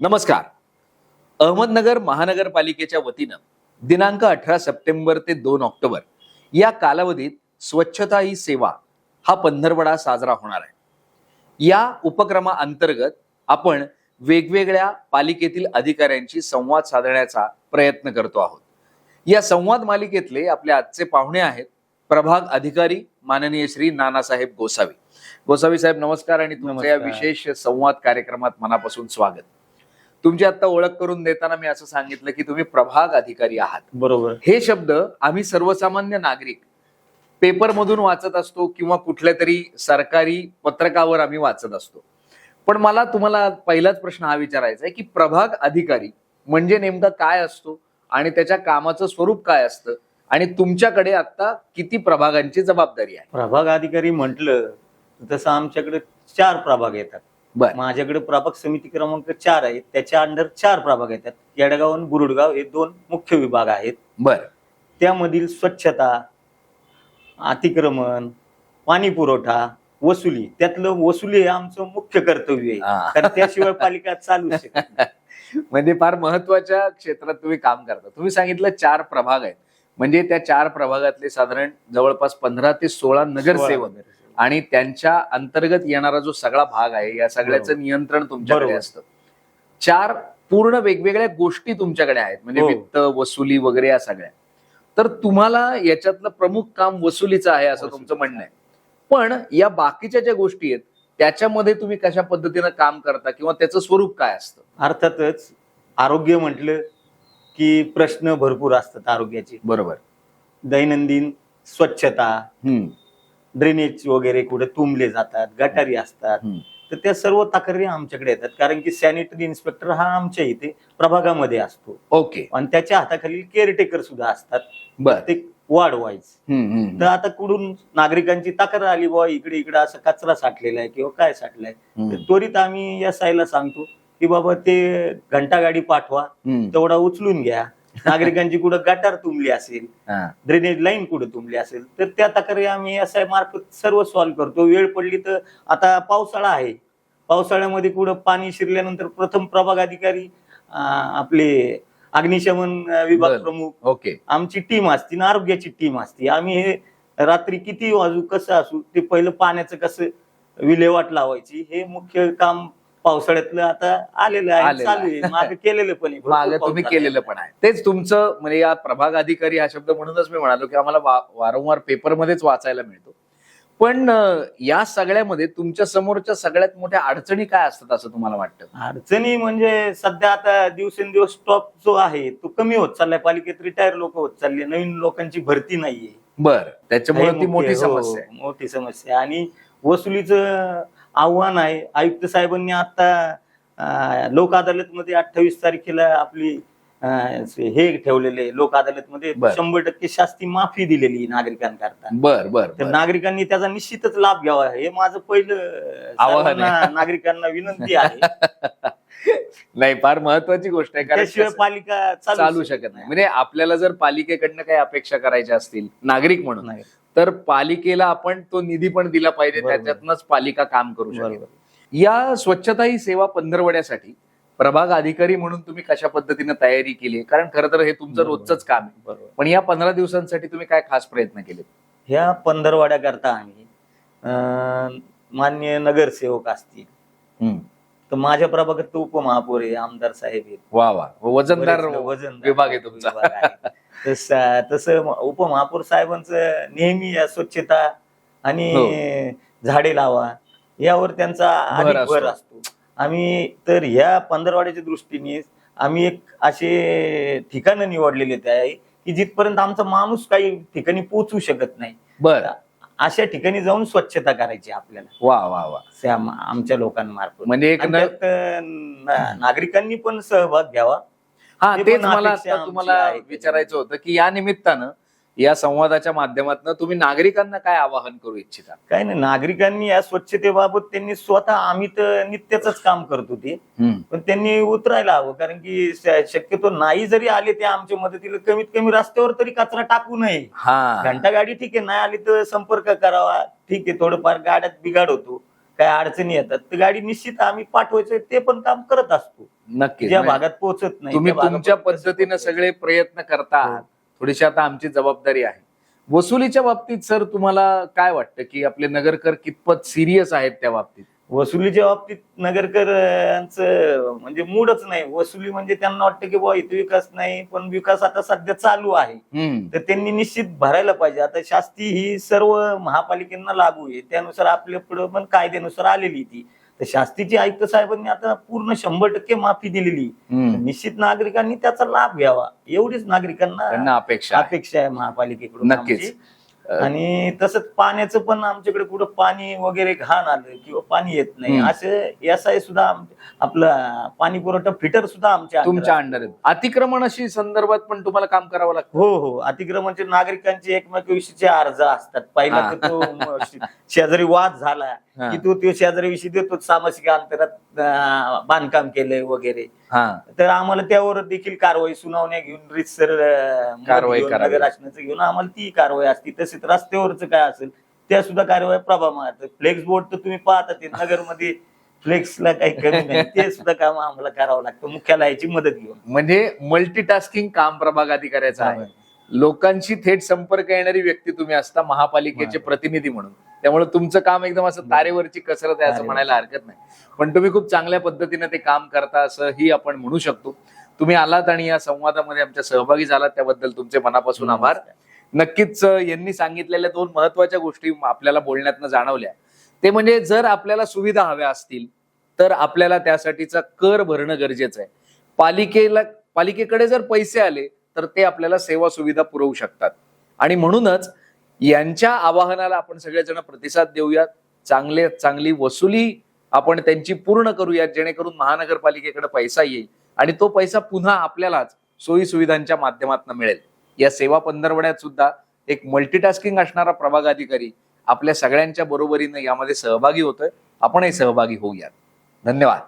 नमस्कार. अहमदनगर महानगरपालिकेच्या वतीनं दिनांक अठरा सप्टेंबर ते दोन ऑक्टोबर या कालावधीत स्वच्छता ही सेवा हा पंधरवडा साजरा होणार आहे. या उपक्रमाअंतर्गत आपण वेगवेगळ्या पालिकेतील अधिकाऱ्यांशी संवाद साधण्याचा प्रयत्न करतो आहोत. या संवाद मालिकेतले आपले आजचे पाहुणे आहेत प्रभाग अधिकारी माननीय श्री नानासाहेब गोसावी. गोसावी साहेब नमस्कार आणि तुमच्या या. विशेष संवाद कार्यक्रमात मनापासून स्वागत. तुमची आता ओळख करून देताना मी असं सांगितलं की तुम्ही प्रभाग अधिकारी आहात. बरोबर. हे शब्द आम्ही सर्वसामान्य नागरिक पेपरमधून वाचत असतो किंवा कुठल्या तरी सरकारी पत्रकावर आम्ही वाचत असतो. पण मला तुम्हाला पहिलाच प्रश्न हा विचारायचा आहे की प्रभाग अधिकारी म्हणजे नेमका काय असतो आणि त्याच्या कामाचं स्वरूप काय असतं आणि तुमच्याकडे आता किती प्रभागांची जबाबदारी आहे? प्रभाग अधिकारी म्हटलं तसं आमच्याकडे चार प्रभाग येतात. बर. माझ्याकडे प्रभाग समिती क्रमांक चार आहेत त्याच्या अंडर चार प्रभाग येतात येडगाव आणि बुरुडगाव हे दोन मुख्य विभाग आहेत. बर. त्यामधील स्वच्छता अतिक्रमण पाणी पुरवठा वसुली. त्यातलं वसुली हे आमचं मुख्य कर्तव्य आहे. कारण त्याशिवाय पालिका चालू. म्हणजे फार महत्त्वाच्या क्षेत्रात तुम्ही काम करता. तुम्ही सांगितलं चार प्रभाग आहेत. म्हणजे त्या चार प्रभागातले साधारण जवळपास पंधरा ते सोळा नगरसेवक. आणि त्यांच्या अंतर्गत येणारा जो सगळा भाग आहे या सगळ्याचं. नियंत्रण तुमच्याकडे. असतं. चार पूर्ण वेगवेगळ्या गोष्टी तुमच्याकडे आहेत म्हणजे हो. वित्त वसुली वगैरे या सगळ्या. तर तुम्हाला याच्यातलं प्रमुख काम वसुलीचं आहे असं तुमचं म्हणणं आहे. पण या बाकीच्या ज्या गोष्टी आहेत त्याच्यामध्ये तुम्ही कशा पद्धतीनं काम करता किंवा त्याचं स्वरूप काय असतं? अर्थातच आरोग्य म्हटलं की प्रश्न भरपूर असतात आरोग्याचे. बरोबर. दैनंदिन स्वच्छता हम्म. ड्रेनेज वगैरे कुठे तुंबले जातात गटारी असतात. तर त्या सर्व तक्रारी आमच्याकडे येतात. कारण की सॅनिटरी इन्स्पेक्टर हा आमच्या इथे प्रभागामध्ये असतो. ओके. आणि त्याच्या हाताखाली केअरटेकर सुद्धा असतात. बर. ते हम्म, तर आता कुठून नागरिकांची तक्रार आली बुवा इकडे इकडे असं कचरा साठलेला आहे किंवा काय साठलाय? तर त्वरित आम्ही या साईला सांगतो की बाबा ते घंटा गाडी पाठवा. तेवढा उचलून घ्या. नागरिकांची कुठं गटार तुंबली असेल हा, ड्रेनेज लाईन कुठे तुंबली असेल तर त्या तक्रारी आम्ही एस आय मार्फत सर्व सॉल्व्ह करतो. वेळ पडली तर आता पावसाळा आहे. पावसाळ्यामध्ये कुठं पाणी शिरल्यानंतर प्रथम प्रभाग अधिकारी अं, आपले अग्निशमन अं, विभाग बरं. प्रमुख ओके. आमची टीम असते ना आरोग्याची टीम असते. आम्ही हे रात्री किती वाजू कसं असू ते पहिलं पाण्याचं कसं विल्हेवाट लावायची हे मुख्य काम पावसाळ्यातलं आता आलेलं आहे आलेलं चालू आहे. मागे केलेलं पण आहे. भरपूर मागे पाऊस तुम्ही. केलेलं पण आहे. तेच तुमचं म्हणजे या प्रभाग अधिकारी हा शब्द म्हणूनच मी म्हणालो की आम्हाला वा- वारंवार पेपरमध्येच वाचायला मिळतो. पण अं, या सगळ्यामध्ये तुमच्या समोरच्या सगळ्यात मोठ्या अडचणी काय असतात असं तुम्हाला वाटतं? अडचणी म्हणजे सध्या आता दिवसेंदिवस स्टॉप जो आहे तो कमी होत चाललाय. पालिकेत रिटायर लोक होत चालले नवीन लोकांची भरती नाहीये. बर. त्याच्यामुळे हे ती मुख्य- मोठी हो, समस्या आहे. मोठी समस्या आहे. आणि वसुलीचं आव्हान आहे. आयुक्त साहेबांनी आता लोक अदालत मध्ये अठ्ठावीस तारखेला आपली हे ठेवलेले लोक अदालत मध्ये बरं. शंभर टक्के शास्ती माफी दिलेली नागरिकांकरता. बर बर तर. नागरिकांनी त्याचा निश्चितच लाभ घ्यावा. हे माझं पहिलं आवाहन नागरिकांना विनंती आहे. नाही फार महत्वाची गोष्ट आहे कारण कसं- पालिका चालू शकत नाही. म्हणजे आपल्याला जर पालिकेकडनं काही अपेक्षा करायच्या असतील नागरिक म्हणून तर पालिकेला आपण तो निधी पण दिला पाहिजे. त्याच्यातनच पालिका काम करू शकेल. या स्वच्छता ही सेवा पंधरवड्यासाठी प्रभाग अधिकारी म्हणून तुम्ही कशा पद्धतीने तयारी केली कारण खरं तर हे तुमचं. रोजच काम आहे. बरोबर. पण या पंधरा दिवसांसाठी तुम्ही काय खास प्रयत्न केले? ह्या पंधरवाड्या करता आम्ही मान्य नगरसेवक असतील. तर माझ्या प्रभागात तो उपमहापौर आहे आमदार साहेब आहेत. वा वा. वजनदार वजनदार विभाग आहे तुमचा. तस- तसं उपमहापौर साहेबांचं नेहमी या स्वच्छता आणि झाडे लावा यावर त्यांचा अधिक. भर असतो. आम्ही तर ह्या पंधरवाड्याच्या दृष्टीने आम्ही एक असे ठिकाणं निवडलेले आहे की जिथपर्यंत आमचा माणूस काही ठिकाणी पोहोचू शकत नाही. बर. अशा ठिकाणी जाऊन स्वच्छता करायची आपल्याला. वा वा वा. आमच्या लोकांमार्फत. म्हणजे नागरिकांनी पण सहभाग घ्यावा. हा ते तेच मला आता तुम्हाला. विचारायचं होतं की या निमित्तानं या संवादाच्या माध्यमातून तुम्ही नागरिकांना काय आवाहन करू इच्छिता? काय नाही नागरिकांनी या स्वच्छतेबाबत त्यांनी स्वतः आम्ही तर नित्याच काम करतो ते पण त्यांनी उतरायला हवं कारण की शक्यतो नाही जरी आले ते आमच्या मदतीला कमीत कमी रस्त्यावर तरी कचरा टाकू नये. हा. घंटा गाडी ठीक आहे नाही आली तर संपर्क करावा. ठीक आहे थोडंफार गाड्यात बिघाड होतो. काय अडचणी येतात तर गाडी निश्चित आम्ही पाठवायचं ते पण काम करत असतो. नक्कीच. ज्या भागात पोहोचत नाही तुम्ही त्या तुमच्या पद्धतीने? सगळे प्रयत्न करता हो. थोडीशी आता आमची जबाबदारी आहे. वसुलीच्या बाबतीत सर तुम्हाला काय वाटतं की आपले नगरकर कितपत सिरियस आहेत त्या बाबतीत? वसुलीच्या बाबतीत नगरकरांचं म्हणजे मूडच नाही वसुली म्हणजे त्यांना वाटतं की बुवा इथे विकास नाही पण विकास आता सध्या चालू आहे. तर त्यांनी निश्चित भरायला पाहिजे आता शास्ती ही सर्व महापालिकेंना लागू आहे त्यानुसार आपल्या पुढे पण कायद्यानुसार आलेली ती तर शास्तीची आयुक्त साहेबांनी आता पूर्ण शंभर टक्के माफी दिलेली. निश्चित नागरिकांनी त्याचा लाभ घ्यावा एवढीच नागरिकांना अपेक्षा. अपेक्षा आहे महापालिकेकडून नक्कीच. आणि तसंच पाण्याचं पण आमच्याकडे कुठं पाणी वगैरे घाण आलं किंवा पाणी येत नाही. असं एसआय सुद्धा आम- आपलं पाणी पुरवठा फिटर सुद्धा आमच्या तुमच्या. अंडर अतिक्रमणाशी संदर्भात पण तुम्हाला काम करावं लागतं हो हो अतिक्रमणचे नागरिकांचे एकमेकाविषयीचे अर्ज असतात पहिला. तर तो शेजारी वाद झाला. की तो त्यो शेजारी विषयी देतो सामाजिक अंतरात बांधकाम केलंय वगैरे. तर आम्हाला त्यावर देखील कारवाई सुनावण्या घेऊन रितसर कारवाई शासनाचं घेऊन आम्हाला ती कारवाई असती. तसेच रस्त्यावरच काय असेल त्या सुद्धा कारवाई प्रभा मारतात फ्लेक्स बोर्ड तर तुम्ही पाहता ते नगरमध्ये फ्लेक्सला काही कमी नाही. ते सुद्धा काम आम्हाला करावं लागतं मुख्यालयाची मदत घेऊन. म्हणजे मल्टीटास्किंग काम प्रभाग अधिकाऱ्याचं आहे लोकांशी थेट संपर्क येणारी व्यक्ती तुम्ही असता महापालिकेचे. प्रतिनिधी म्हणून. त्यामुळे तुमचं काम एकदम असं तारेवरची कसरत आहे असं. म्हणायला हरकत नाही. पण तुम्ही खूप चांगल्या पद्धतीने ते काम करता असंही आपण म्हणू शकतो. तुम्ही आलात आणि या संवादामध्ये आमच्या सहभागी झालात त्याबद्दल तुमचे मनापासून आभार. नक्कीच यांनी सांगितलेल्या दोन महत्त्वाच्या गोष्टी आपल्याला बोलण्यातनं जाणवल्या. ते म्हणजे जर आपल्याला सुविधा हव्या असतील तर आपल्याला त्यासाठीचा कर भरणं गरजेचं आहे. पालिकेला पालिकेकडे जर पैसे आले तर ते आपल्याला सेवा सुविधा पुरवू शकतात. आणि म्हणूनच यांच्या आवाहनाला आपण सगळेजण प्रतिसाद देऊयात. चांगले चांगली वसुली आपण त्यांची पूर्ण करूयात जेणेकरून महानगरपालिकेकडे पैसा येईल आणि तो पैसा पुन्हा आपल्यालाच सोयी सुविधांच्या माध्यमातून मिळेल. या सेवा पंधरवड्यात सुद्धा एक मल्टीटास्किंग असणारा प्रभाग अधिकारी आपल्या सगळ्यांच्या बरोबरीने यामध्ये सहभागी होतोय. आपणही सहभागी होऊयात. धन्यवाद.